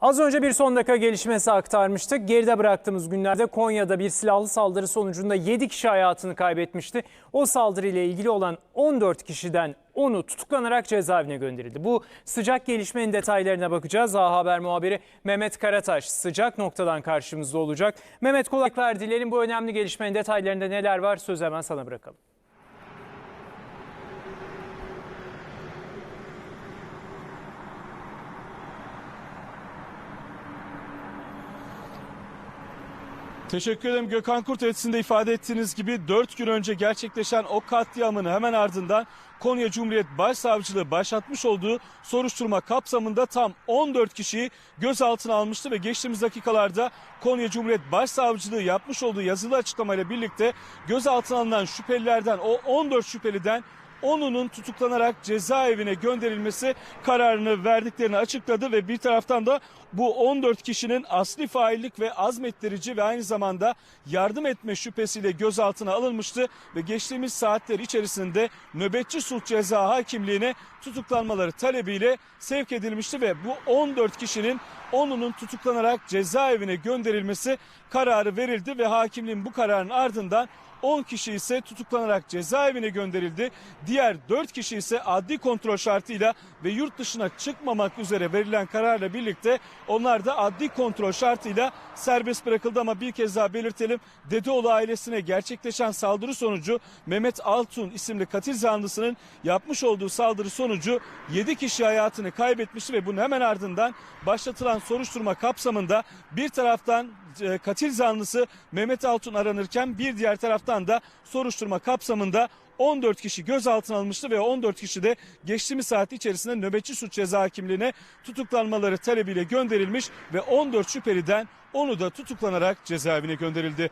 Az önce bir son dakika gelişmesi aktarmıştık. Geride bıraktığımız günlerde Konya'da bir silahlı saldırı sonucunda 7 kişi hayatını kaybetmişti. O saldırıyla ilgili olan 14 kişiden 10'u tutuklanarak cezaevine gönderildi. Bu sıcak gelişmenin detaylarına bakacağız. A Haber muhabiri Mehmet Karataş sıcak noktadan karşımızda olacak. Mehmet kolaylıklar dilerim. Bu önemli gelişmenin detaylarında neler var söz hemen sana bırakalım. Teşekkür ederim. Gökhan Kurt etisinde ifade ettiğiniz gibi 4 gün önce gerçekleşen o katliamın hemen ardından Konya Cumhuriyet Başsavcılığı başlatmış olduğu soruşturma kapsamında tam 14 kişiyi gözaltına almıştı ve geçtiğimiz dakikalarda Konya Cumhuriyet Başsavcılığı yapmış olduğu yazılı açıklamayla birlikte gözaltına alınan şüphelilerden o 14 şüpheliden 10'unun tutuklanarak cezaevine gönderilmesi kararını verdiklerini açıkladı ve bir taraftan da bu 14 kişinin asli faillik ve azmettirici ve aynı zamanda yardım etme şüphesiyle gözaltına alınmıştı ve geçtiğimiz saatler içerisinde nöbetçi sulh ceza hakimliğine tutuklanmaları talebiyle sevk edilmişti ve bu 14 kişinin 10'unun tutuklanarak cezaevine gönderilmesi kararı verildi ve hakimliğin bu kararın ardından 10 kişi ise tutuklanarak cezaevine gönderildi. Diğer 4 kişi ise adli kontrol şartıyla ve yurt dışına çıkmamak üzere verilen kararla birlikte onlar da adli kontrol şartıyla serbest bırakıldı ama bir kez daha belirtelim. Dedeoğlu ailesine gerçekleşen saldırı sonucu Mehmet Altun isimli katil zanlısının yapmış olduğu saldırı sonucu 7 kişi hayatını kaybetmişti ve bunun hemen ardından başlatılan soruşturma kapsamında bir taraftan katil zanlısı Mehmet Altun aranırken bir diğer taraftan da soruşturma kapsamında 14 kişi gözaltına alınmıştı ve 14 kişi de geçtiğimiz saat içerisinde nöbetçi suç ceza hakimliğine tutuklanmaları talebiyle gönderilmiş ve 14 şüpheliden onu da tutuklanarak cezaevine gönderildi.